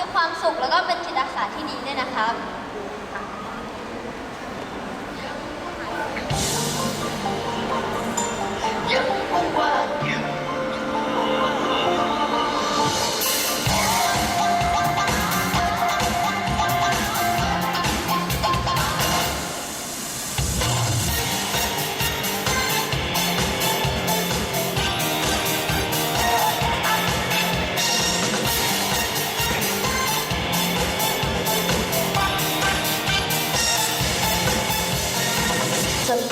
มีความสุขแล้วก็เป็นจิตอาสาที่ดีด้วยนะครับ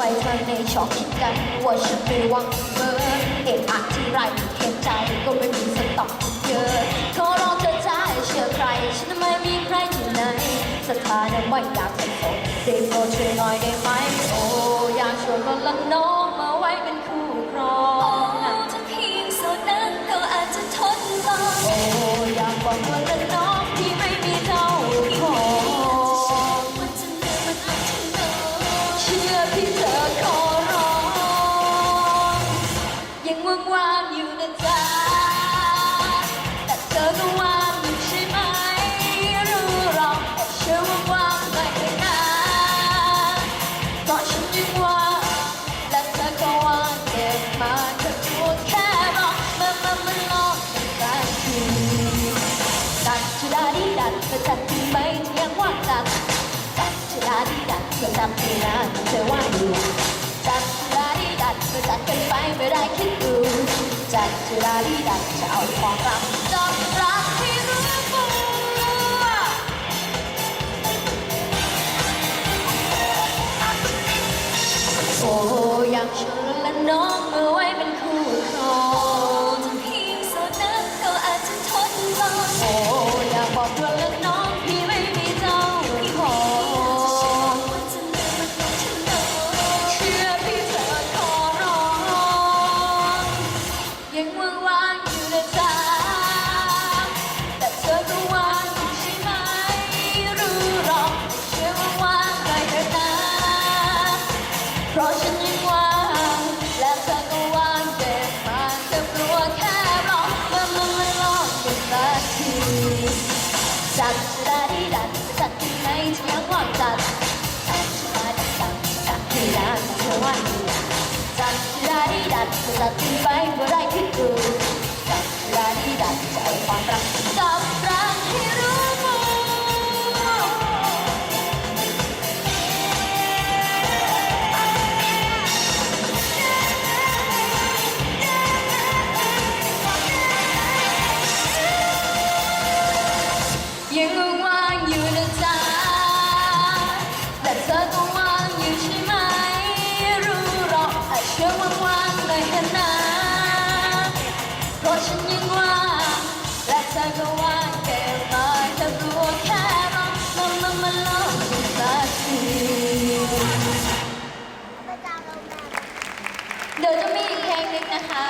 จะไปทางในช็อกคิดกันว่าฉันไม่วังเบอร์เหตุอาที่ไรเหตุใจก็ไม่มีสต็อกเยอะขอร้องเธอจะให้เชื่อใคร ฉันไม่มีใครที่ไหนสถานะไม่อยากจะโสดได้โปรดช่วยหน่อยได้ไหม ดีดัดเธอจัดที่ไม่ที่ยังว่างจัดจัดจุฬาดีดัดเธอจำไม่นาเธอว่าดีจัดจุฬาดีดัดเธอจัดกันไปไม่ได้คิดดูจัดจุฬาดีดัดจะเอาความรักจอมรักให้รู้ตัวโอ้อยากชวนและน้องมาไว้เป็นคู่ครองถ้าเพียงโซนั้นก็อาจจะทนรอโอ้อยากบอกชวน จัดจัด้ดีดัดจัดที่ไหนจะยังว่างจัดจัดจะได้ดัดจัดที่ร้านจะว่าดีจัดจัด้ดีดัดจัดที่ไปเมื่อไรคิดดูจัดจัด้ดีดัดจะเอาความรักกับ ทนาเพราะฉันยังว่างและเธอก็ว่างเกินไปเธอรู้แค่มองมองมองมาลองสักทีเดี๋ยวจะมีอีกเพลงหนึงนะคะ